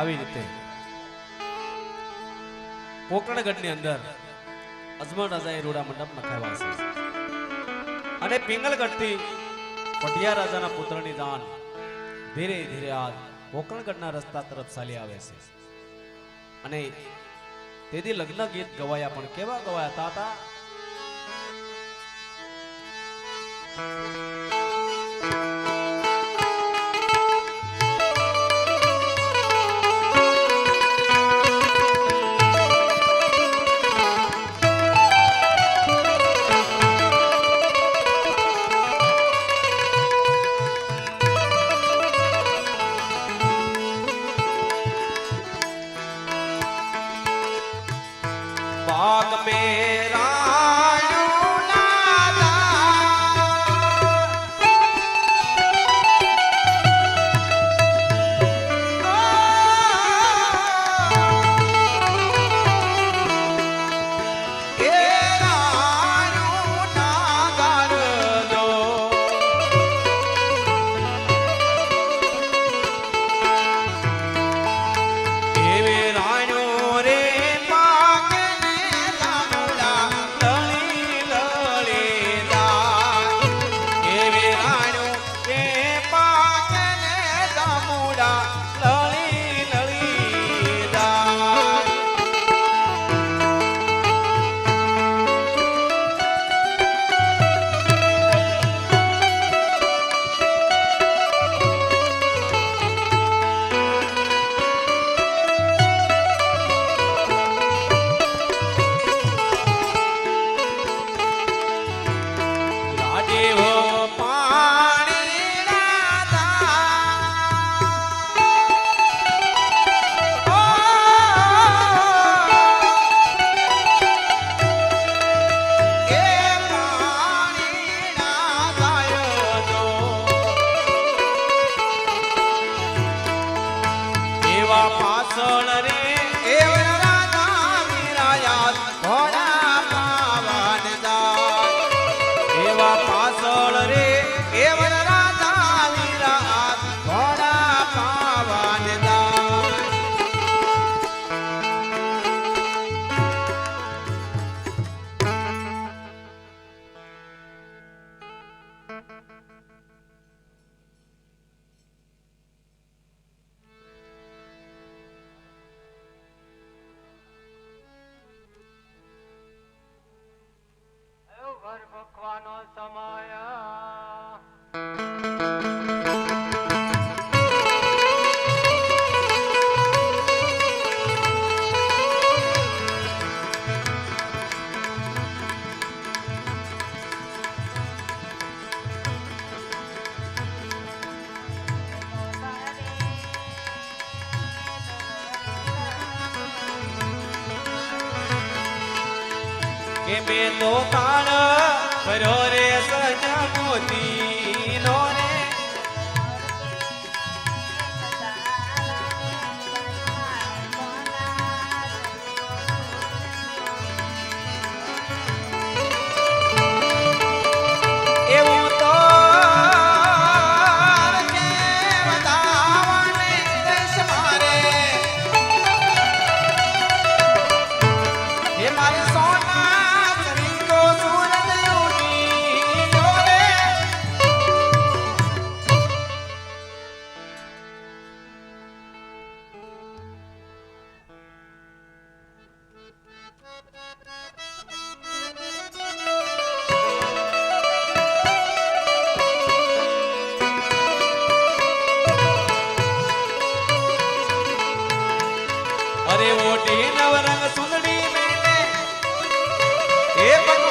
આવી રીતે. પોકરણગઢની અંદર અજમલ રાજાએ રોડા મંડપ નખાવ્યા છે. અને પિંગલગઢથી પટિયા રાજાના પુત્રની દાન ધીરે ધીરે આ પોકરણગઢના રસ્તા તરફ ચાલી આવે છે. અને તેથી લગ્ન ગીત ગવાયા, પણ કેવા ગવાયા? તાતા? बाग में জ্যোতি અરે ઓઢી નવરંગ સુંદડી મેને હે ભગવાન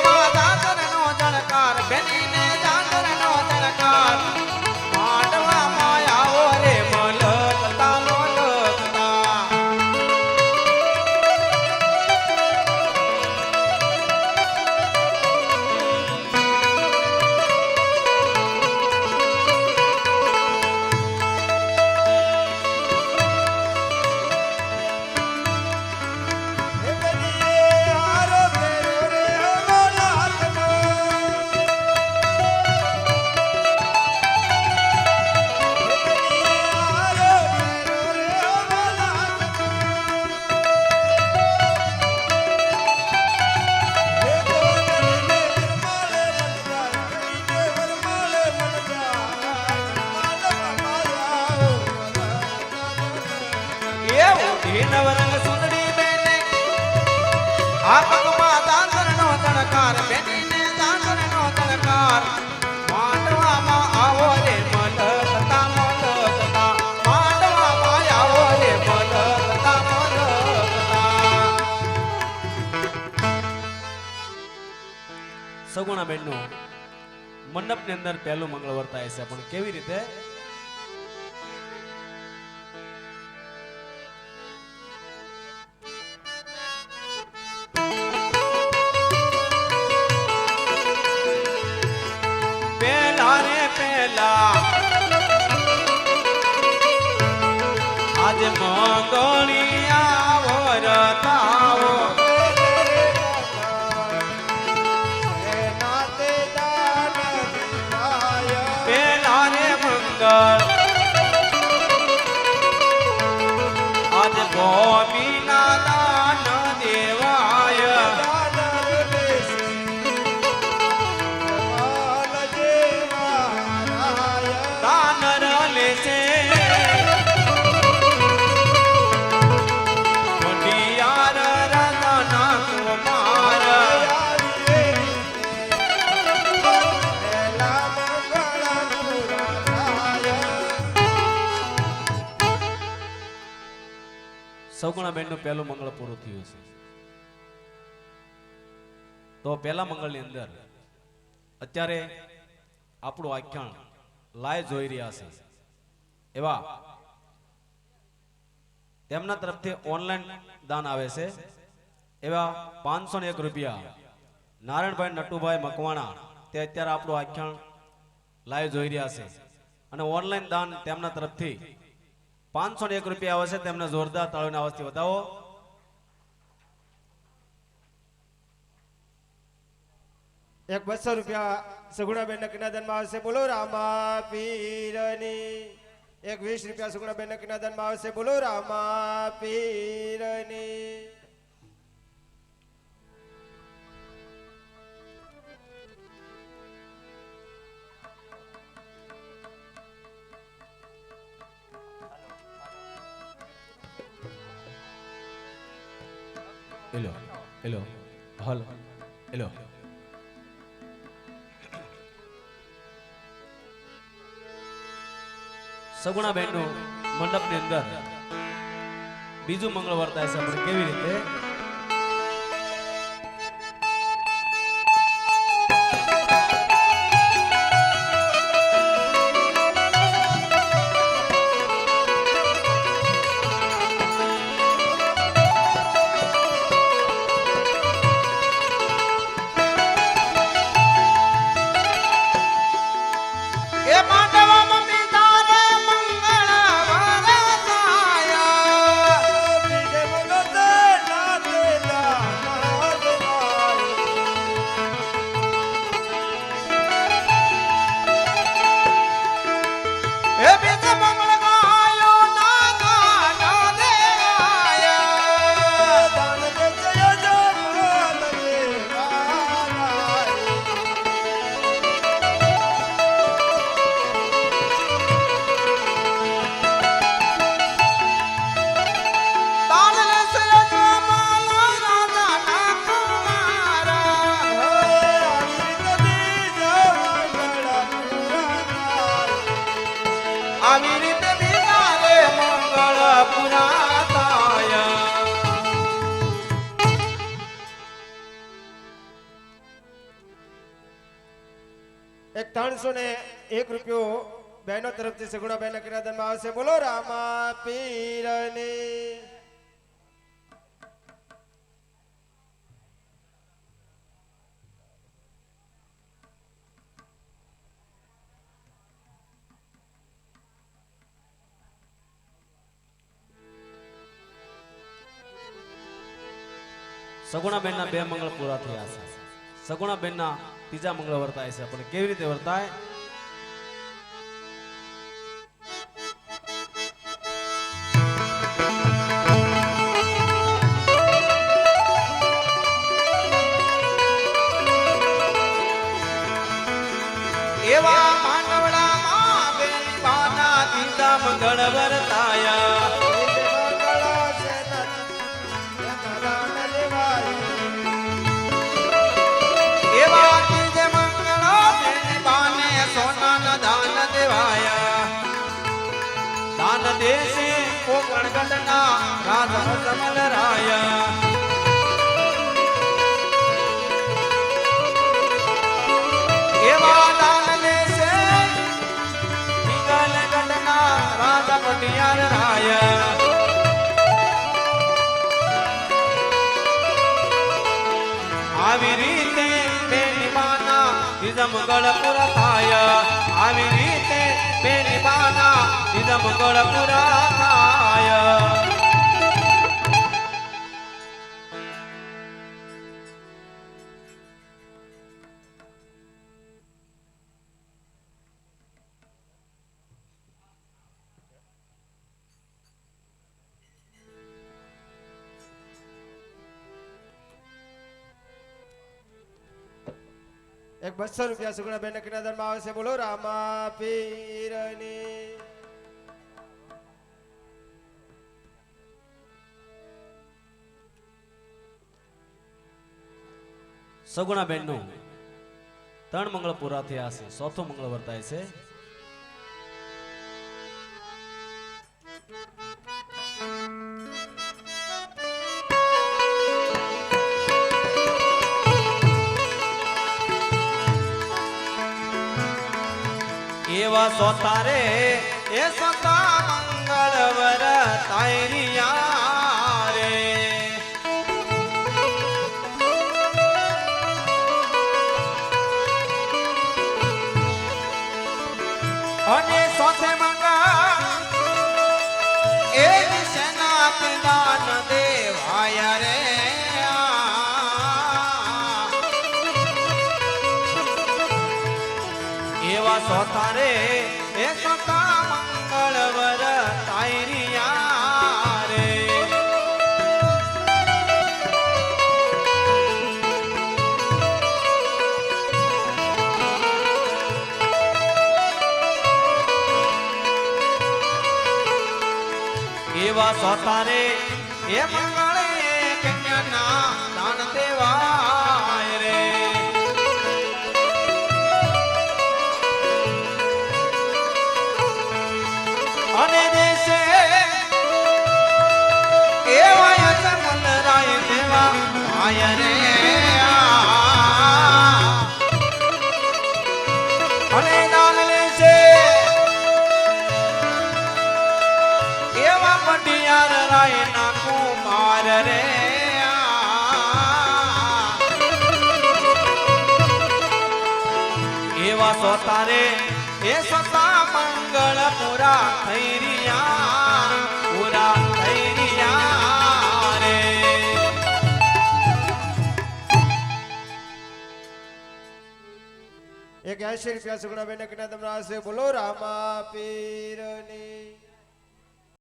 સગુણા બેનનું મંડપની અંદર પહેલું મંગળ વર્તાય છે. પણ કેવી રીતે? આજે મંગળિયા વરતાવો સગુણા બેનનું પહેલું મંગળ પૂરું થયું છે. તો પહેલા મંગળની અંદર અત્યારે આપણું આખ્યાન લાય જોઈ રહ્યા છે. એવા તેમના તરફથી ઓનલાઈન દાન આવે છે. એવા પાંચસો એક રૂપિયા નારાયણભાઈ નટુભાઈ મકવાણા તે અત્યારે આપણું આખ્યાન લાઈવ જોઈ રહ્યા છે. અને ઓનલાઈન દાન તેમના તરફથી પાંચસો ને એક રૂપિયા આવશે તેમને જોરદાર તાળીના અવાજથી બતાવો એક બસો રૂપિયા સગુણાબેન કિનાદનમાં આવશે બોલો રામા પીરની. એક વીસ રૂપિયા સગુણાબેન કિનાદનમાં આવશે બોલો રામા પીરની. એલો Hello. Hello. Hello. સગુણા બેનનું મંડપની અંદર બીજું મંગળવાર થાય છે કેવી રીતે એક રૂપિયો બહેનો તરફથી સગુણા બહેન કિરાદનમાં આવશે. બોલો રામા પીરની સગુણાબેનના બે મંગળ પૂરા થયા છે. સગુણાબેનના ત્રીજા મંગળ વર્તાય છે. પણ કેવી રીતે વર્તાય? રાજ રાયા એવા દાન છે નિગલ ગઢના રાજા પટિયાર રાયા આવી રીતે બાના નિઝમ ગળપુર થાય આવી રીતે બેની બાના નિઝમ ગળપુર બસો રૂપિયા સુગણા બેન કિનાદરમાં આવશે બોલો રામા પીરની સગુણા બેનનું ત્રણ મંગળ પૂરા થયા છે. ચોથો મંગળ વર્તાય છે. સોતારે એવા સોતારે એ મંગળે સોતારે એ સોતા મંગળ પુરા ખૈરિયા પુરા રહ્યા રે. એક એસી રૂપિયા સુગડા બેનમાં આવશે બોલો રામા પીરની